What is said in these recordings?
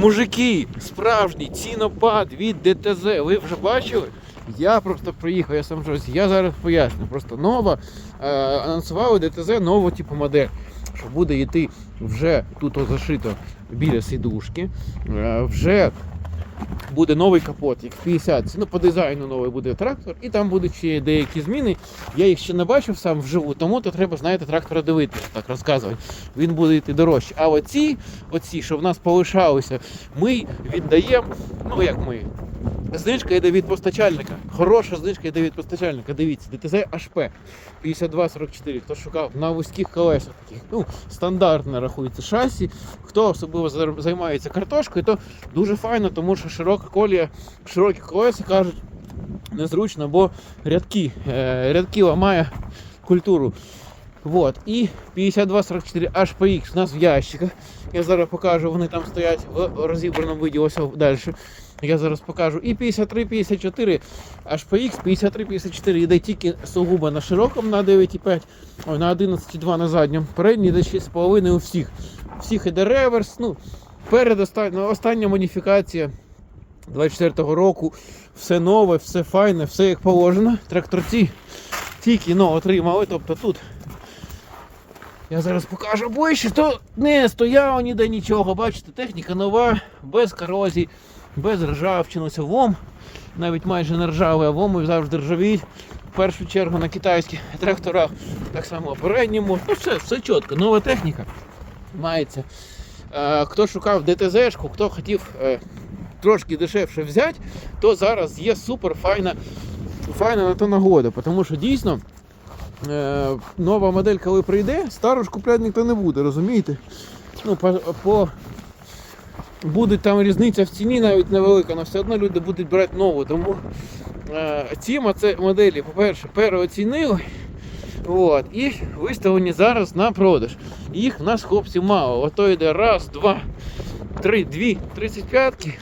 Мужики, справжній цінопад від ДТЗ. Ви вже бачили? Я просто приїхав, я сам щось. Я зараз поясню. Просто нова е, анонсували ДТЗ нову типу модель. Що буде йти вже тут зашито біля сідушки. Е, вже буде новий капот, як в 50. Ну, по дизайну новий буде трактор, і там будуть ще деякі зміни. Я їх ще не бачив сам вживу, тому то треба, знаєте, трактора дивитися, так розказувати. Він буде йти дорожче. А оці, оці, що в нас полишалися, ми віддаємо, ну як ми. Знижка йде від постачальника. Хороша знижка йде від постачальника. Дивіться, ДТЗ HP 5244. Хто шукав на вузьких колесах таких, ну, стандартно рахується шасі. Хто особливо займається картошкою, то дуже файно, тому що широка колія, широкі колеса кажуть незручно, бо рядки, е, рядки ламає культуру. Вот. І 5244 HPX у нас в ящиках. Я зараз покажу, вони там стоять в розібраному виді, ось далі. Я зараз покажу. І 53-54 HPX, 53-54 йде тільки сугубо на широкому на 9,5, ой, на 11,2 на задньому. Передній йде 6,5 у всіх. Всіх іде реверс. Ну, перед остання, остання модифікація 24-го року. Все нове, все файне, все як положено. Тракторці тільки ну, отримали. Тобто тут я зараз покажу ближче, то не стояло ніде нічого. Бачите, техніка нова, без корозій, без ржавчини. Це ВОМ, навіть майже не ржавий, а ВОМи завжди ржавіють. В першу чергу на китайських тракторах, так само передньому. Ну все, все чітко, нова техніка мається. Е, хто шукав ДТЗ-шку, хто хотів е, трошки дешевше взяти, то зараз є супер файна, файна на то нагода, тому що дійсно нова модель, коли прийде, стару ж купляти ніхто не буде, розумієте? Ну, по, по... Буде там різниця в ціні навіть невелика, але все одно люди будуть брати нову. Тому е, ці моделі, по-перше, переоцінили. От, і виставлені зараз на продаж. Їх в нас хлопців мало. Ото йде раз, два, три, дві, 35-ки,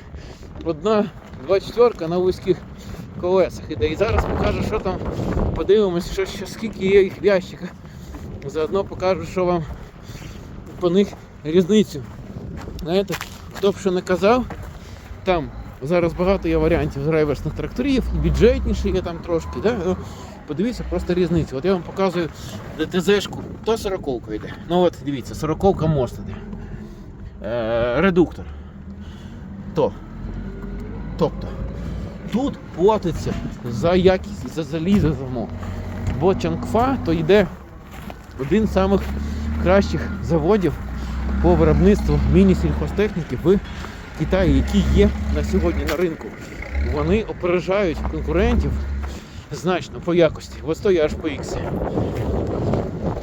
одна 24 на вузьких колесах іде. І зараз покажу, що там. Подивимось, що, що скільки є їх в ящиках. Заодно покажу, що вам по них різницю. Знаєте, хто б що не казав, там зараз багато є варіантів реверсних тракторів, і бюджетніші є там трошки. Да? Ну, Подивіться просто різницю. От я вам показую ДТЗ-шку, то 40 йде. Ну от дивіться, 40 мост іде. Е, редуктор. То. Тобто тут платиться за якість, за залізо само. Бо Чангфа то йде один з самих кращих заводів по виробництву міні-сільхозтехніки в Китаї, які є на сьогодні на ринку. Вони опережають конкурентів значно по якості. Ось то є HPX.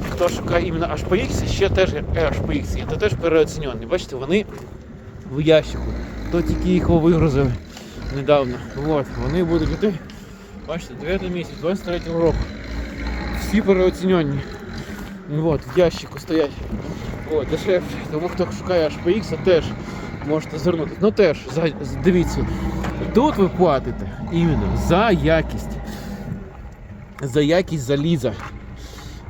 Хто шукає іменно HPX, ще теж HPX, є, то теж переоцінені. Бачите, вони в ящику. То тільки їх вигрузили недавно. От, вони будуть йти, бачите, 9 місяць, 23 року. Всі переоцінені. От, в ящику стоять. От, дешевше. Тому хто шукає HPX, теж можете звернутися. Ну теж, за- дивіться, тут ви платите іменно за якість. За якість заліза.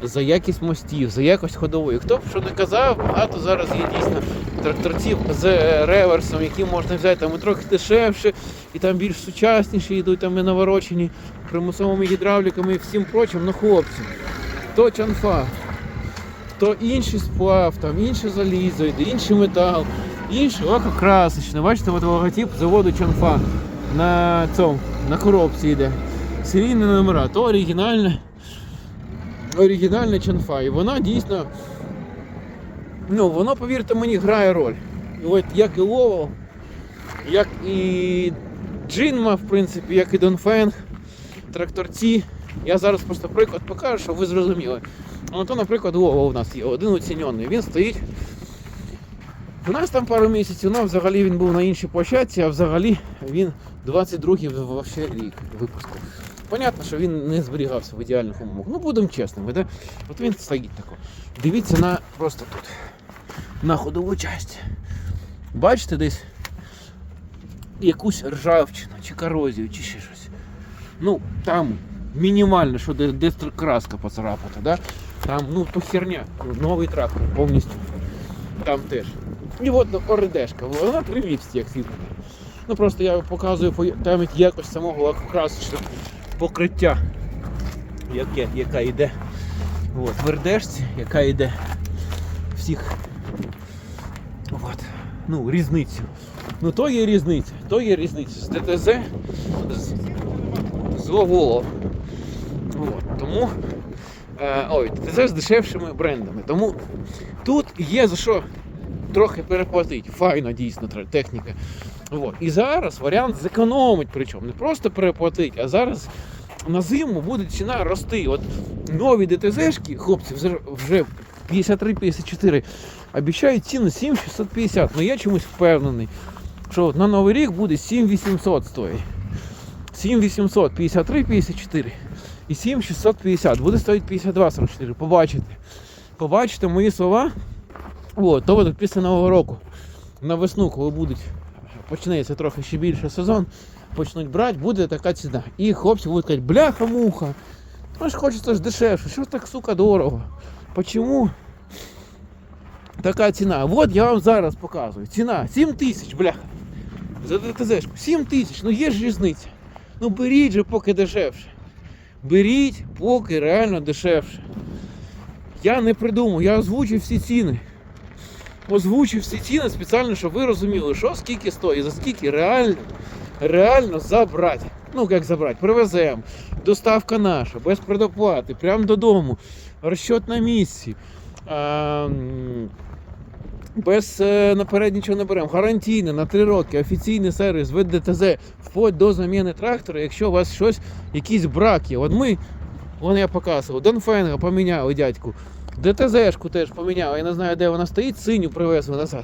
За якість мостів, за якість ходової. Хто б що не казав, багато зараз є дійсно тракторців з е, реверсом, які можна взяти там і трохи дешевше, і там більш сучасніші йдуть, там і наворочені примусовими гідравліками і всім прочим. Ну хлопці, то чанфа, то інший сплав, там інше залізо, йде, інший метал, інший лакокрасочний. Бачите, от логотип заводу чанфа на цьому, на коробці йде. Серійні номера, то оригінальне оригінальна чанфа. І вона дійсно, ну, воно, повірте мені, грає роль. І от як і Лово, як і Джинма, в принципі, як і Донфенг, тракторці. Я зараз просто приклад покажу, щоб ви зрозуміли. Ну, то, наприклад, Лово у нас є один оцінений. Він стоїть. У нас там пару місяців, ну взагалі він був на іншій площадці, а взагалі він 22-й вообще рік випуску. Понятно, що він не зберігався в ідеальних умовах. Ну, будемо чесними, да? От він стоїть тако. Дивіться на просто тут. На ходову часть. Бачите десь якусь ржавчину, чи корозію, чи ще щось. Ну, там мінімально, що де, де краска поцарапата, да? Там, ну, то херня. Новий трактор повністю. Там теж. І от ну, оридешка, вона при як світло. Ну просто я показую по там якось самого лакокрасочного покриття, яке, яка йде от, в яка йде всіх. От. Ну, різницю. Ну то є різниця, то є різниця з ДТЗ з, з Логоло. От, тому е, ой, ДТЗ з дешевшими брендами. Тому тут є за що трохи переплатити. Файно дійсно тре- техніка. От. І зараз варіант зекономить, причому не просто переплатити, а зараз на зиму буде ціна рости. От нові ДТЗшки, хлопці, вже, вже 53-54 обіцяють ціну 7650. Ну я чомусь впевнений, що от на Новий рік буде 7800 стоїть. 7800, 53, 54 і 7650. Буде стоїть 52, 44. Побачите. Побачите мої слова. От, то от після Нового року. На весну, коли будуть, почнеться трохи ще більше сезон, почнуть брати, буде така ціна. І хлопці будуть казати, бляха-муха. Ну ж хочеться ж дешевше, що ж так, сука, дорого? Почому? Така ціна. От я вам зараз показую. Ціна 7 тисяч, бляха. За ДТЗшку. 7 тисяч, ну є ж різниця. Ну беріть же поки дешевше. Беріть, поки реально дешевше. Я не придумав, я озвучив всі ціни. Озвучив всі ціни спеціально, щоб ви розуміли, що скільки стоїть, за скільки реально, реально забрати. Ну, як забрати, привеземо. Доставка наша, без предоплати, прямо додому, розчет на місці. А, без е, наперед нічого не беремо. Гарантійне на 3 роки, офіційний сервіс від ДТЗ, вплоть до заміни трактора, якщо у вас щось, якийсь брак є. От ми, вон я показував, Донфенга поміняли дядьку. ДТЗшку теж поміняли, я не знаю, де вона стоїть, синю привезли назад.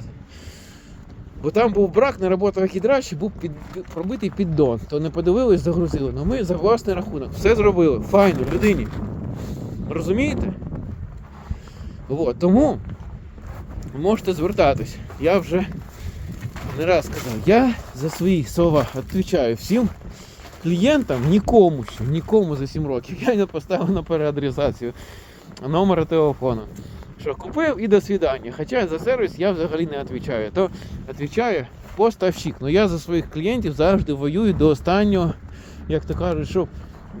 Бо там був брак, не робота гідрачі, був під, пробитий піддон. То не подивились, загрузили. Ну ми за власний рахунок все зробили. Файно, людині. Розумієте? От, тому можете звертатись. Я вже не раз сказав, я за свої слова відповідаю всім клієнтам, нікому ще, нікому за 7 років. Я не поставив на переадресацію номера телефону. Що купив і до свидання. Хоча за сервіс я взагалі не відповідаю. То відповідає поставщик. Ну я за своїх клієнтів завжди воюю до останнього, як то кажуть, щоб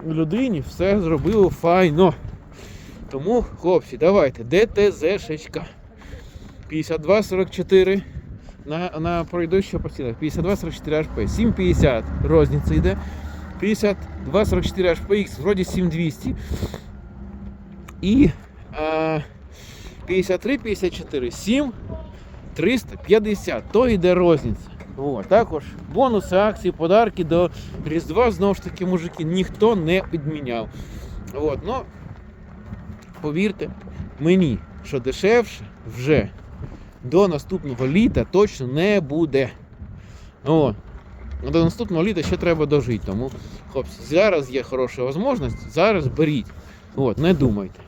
людині все зробило файно. Тому, хлопці, давайте, ДТЗ-шечка. 52-44 на, на пройдущого постійно. 52-44 HP. 750 розниця йде. 52-44 HPX, вроді 7200. І а, 53-54, 7 350. То йде розниця. О, також бонуси, акції, подарки до Різдва, знову ж таки, мужики, ніхто не відміняв. От, ну, повірте мені, що дешевше вже до наступного літа точно не буде. О, до наступного літа ще треба дожити. Тому, хлопці, зараз є хороша можливість, зараз беріть. От, не думайте.